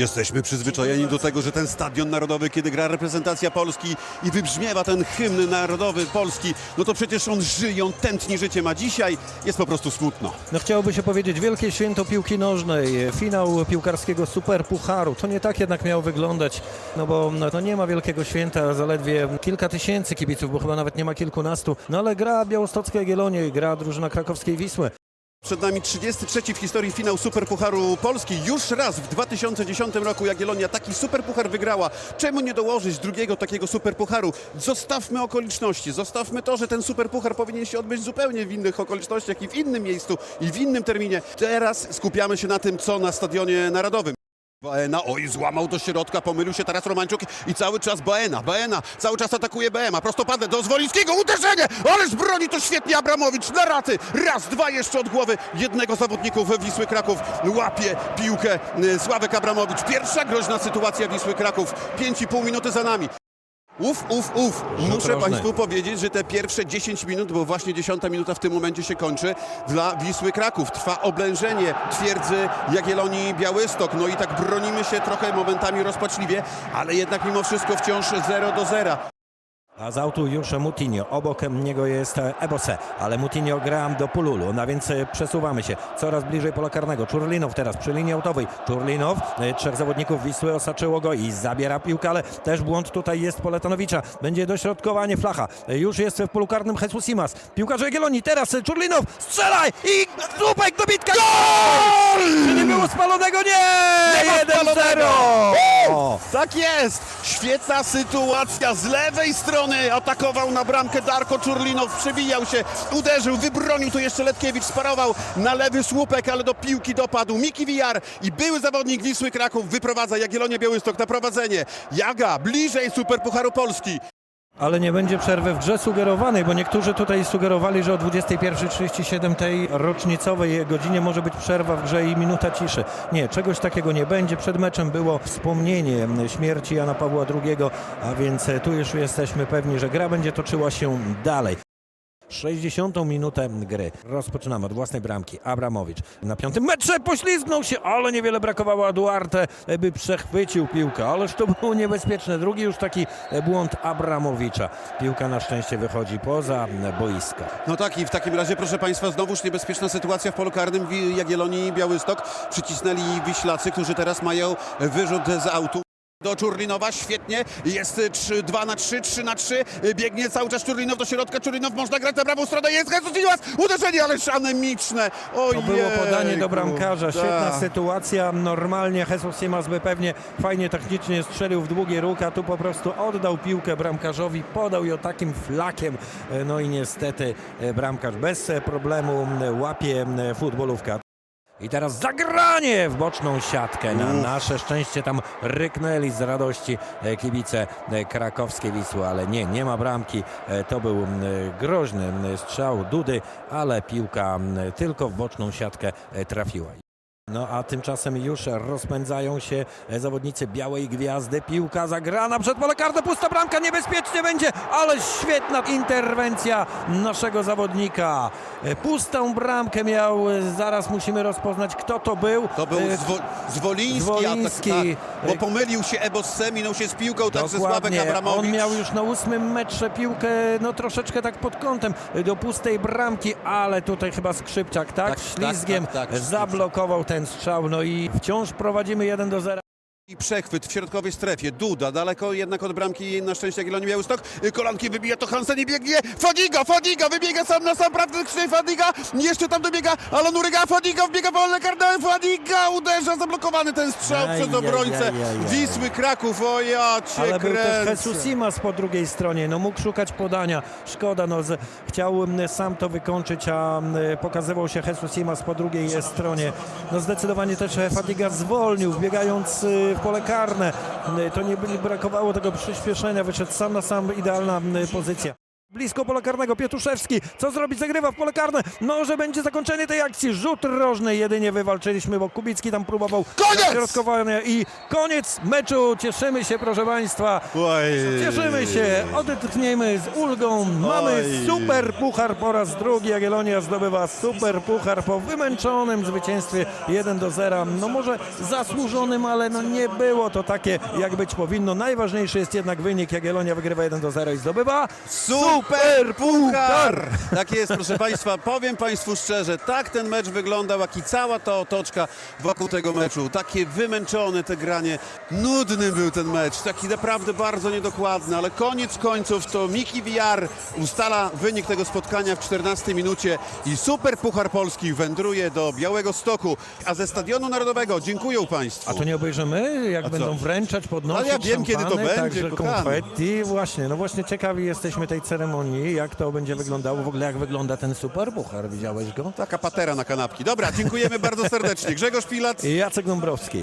Jesteśmy przyzwyczajeni do tego, że ten stadion narodowy, kiedy gra reprezentacja Polski i wybrzmiewa ten hymn narodowy Polski, no to przecież on żyje, on tętni życiem, a dzisiaj jest po prostu smutno. No chciałoby się powiedzieć wielkie święto piłki nożnej, finał piłkarskiego superpucharu. To nie tak jednak miało wyglądać, no bo no, nie ma wielkiego święta, zaledwie kilka tysięcy kibiców, bo chyba nawet nie ma kilkunastu. No ale gra Białostocka Jagiellonia, gra drużyna krakowskiej Wisły. Przed nami 33 w historii finał Superpucharu Polski. Już raz w 2010 roku Jagiellonia taki Superpuchar wygrała. Czemu nie dołożyć drugiego takiego Superpucharu? Zostawmy okoliczności, zostawmy to, że ten Superpuchar powinien się odbyć zupełnie w innych okolicznościach i w innym miejscu i w innym terminie. Teraz skupiamy się na tym, co na Stadionie Narodowym. Baena, oj, złamał do środka, pomylił się teraz Romańczuk i cały czas Baena, Baena, cały czas atakuje BMA, prostopadle do Zwolickiego, uderzenie, ależ broni to świetnie Abramowicz, na raty, raz, dwa jeszcze od głowy jednego z zawodników Wisły Kraków, łapie piłkę y, Sławek Abramowicz, pierwsza groźna sytuacja Wisły Kraków, 5,5 minuty za nami. Uf, uf, uf. Muszę rożny. Państwu powiedzieć, że te pierwsze 10 minut, bo właśnie 10 minuta w tym momencie się kończy, dla Wisły Kraków. Trwa oblężenie twierdzy Jagiellonii Białystok. No i tak bronimy się trochę momentami rozpaczliwie, ale jednak mimo wszystko wciąż 0 do 0. A z autu już Mutinho, obok niego jest Ebose, ale Mutinho gra do Pululu, no więc e, przesuwamy się coraz bliżej pola karnego. Czurlinow teraz przy linii autowej. Czurlinow, e, trzech zawodników Wisły osaczyło go i zabiera piłkę, ale też błąd tutaj jest Poletanowicza. Będzie dośrodkowanie Flacha. E, Już jest w polu karnym Jesus Simas. Piłkarz Jagiellonii, teraz Czurlinow, strzelaj i słupek dobitka! Gol! Czy nie było spalonego? Nie! Nie ma spalonego! 1-0! Tak jest! Świetna sytuacja z lewej strony. Atakował na bramkę Darko Czurlinow, przebijał się, uderzył, wybronił. Tu jeszcze Letkiewicz sparował na lewy słupek, ale do piłki dopadł Miki Wijar i były zawodnik Wisły Kraków wyprowadza Jagiellonię Białystok na prowadzenie. Jaga bliżej Superpucharu Polski. Ale nie będzie przerwy w grze sugerowanej, bo niektórzy tutaj sugerowali, że o 21.37 tej rocznicowej godzinie może być przerwa w grze i minuta ciszy. Nie, czegoś takiego nie będzie. Przed meczem było wspomnienie śmierci Jana Pawła II, a więc tu już jesteśmy pewni, że gra będzie toczyła się dalej. 60 minutę gry. Rozpoczynamy od własnej bramki. Abramowicz na piątym metrze poślizgnął się, ale niewiele brakowało a Duarte, by przechwycił piłkę. Ależ to było niebezpieczne. Drugi już taki błąd Abramowicza. Piłka na szczęście wychodzi poza boiska. No tak i w takim razie, proszę Państwa, znowuż niebezpieczna sytuacja w polu karnym Jagiellonii i Białystok. Przycisnęli Wiślacy, którzy teraz mają wyrzut z autu. Do Czurlinowa, świetnie, jest 3, 2 na 3, 3 na 3, biegnie cały czas Czurlinow do środka, Czurlinow można grać na prawą stronę, jest Jesus Simas, uderzenie, ależ anemiczne, ojej. To było podanie do bramkarza. Świetna sytuacja. Normalnie Jesus Simas by pewnie fajnie technicznie strzelił w długie róg, a tu po prostu oddał piłkę bramkarzowi, podał ją takim flakiem. No i niestety e, bramkarz bez e, problemu łapie futbolówka. I teraz zagranie w boczną siatkę. Na nasze szczęście tam ryknęli z radości e, kibice e, krakowskiej Wisły, ale nie, nie ma bramki. E, To był groźny strzał Dudy, ale piłka tylko w boczną siatkę trafiła. No a tymczasem już rozpędzają się e, zawodnicy Białej Gwiazdy. Piłka zagrana przed pole karne, pusta bramka, niebezpiecznie będzie, ale świetna interwencja naszego zawodnika. E, Pustą bramkę miał, e, zaraz musimy rozpoznać kto to był. To był Zwo, Zwoliński, Zwoliński. tak, bo pomylił się Ebos minął się z piłką, także Sławek. Abramowicz. On miał już na ósmym metrze piłkę, no troszeczkę tak pod kątem do pustej bramki, ale tutaj chyba Skrzypczak, tak? Tak, Ślizgiem tak, tak, tak, zablokował ten strzał, no i wciąż prowadzimy 1 do 0. I przechwyt w środkowej strefie. Duda, daleko jednak od bramki na szczęście Jagiellonii Białystok. Kolanki wybija to Hansen i biegnie. Fadiga, Fadiga, wybiega sam na sam, prawdy krzywy Fadiga. Jeszcze tam dobiega Alan Uryga, Fadiga wbiega wolne karne, Fadiga uderza, zablokowany ten strzał Aj, przez obrońcę. Wisły Kraków, o ja cię Ale był też. Jesus Simas po drugiej stronie, no mógł szukać podania, szkoda, no z, chciał m, sam to wykończyć, a pokazywał się Jesus Simas po drugiej stronie. No zdecydowanie też Fadiga zwolnił, wbiegając y, pole karne. To nie brakowało tego przyspieszenia, wyszedł sam na sam, idealna pozycja. Blisko pola karnego Pietuszewski. Co zrobić? Zagrywa w pole karne. No, że będzie zakończenie tej akcji. Rzut rożny jedynie wywalczyliśmy, bo Kubicki tam próbował Koniec! i koniec meczu. Cieszymy się, proszę Państwa. Oj. Cieszymy się, odetchniemy z ulgą. Mamy Oj. super puchar po raz drugi. Jagiellonia zdobywa super puchar po wymęczonym zwycięstwie 1 do 0. No może zasłużonym, ale no nie było to takie, jak być powinno. Najważniejszy jest jednak wynik. Jagiellonia wygrywa 1 do 0 i zdobywa Super puchar! Tak jest, proszę Państwa. Powiem Państwu szczerze, tak ten mecz wyglądał, jak i cała ta otoczka wokół tego meczu. Takie wymęczone te granie. Nudny był ten mecz, taki naprawdę bardzo niedokładny, ale koniec końców to Miki VR ustala wynik tego spotkania w 14 minucie i Super Puchar Polski wędruje do Białego Stoku. A ze Stadionu Narodowego dziękuję Państwu. A to nie obejrzymy, jak co? będą wręczać, podnosić Ale ja wiem, kiedy to szampany, będzie, także kochany. konfetti. Właśnie, no właśnie ciekawi jesteśmy tej ceremonii, jak to będzie wyglądało, w ogóle jak wygląda ten super puchar, widziałeś go? Taka patera na kanapki. Dobra, dziękujemy bardzo serdecznie. Grzegorz Pilat. I Jacek Dąbrowski.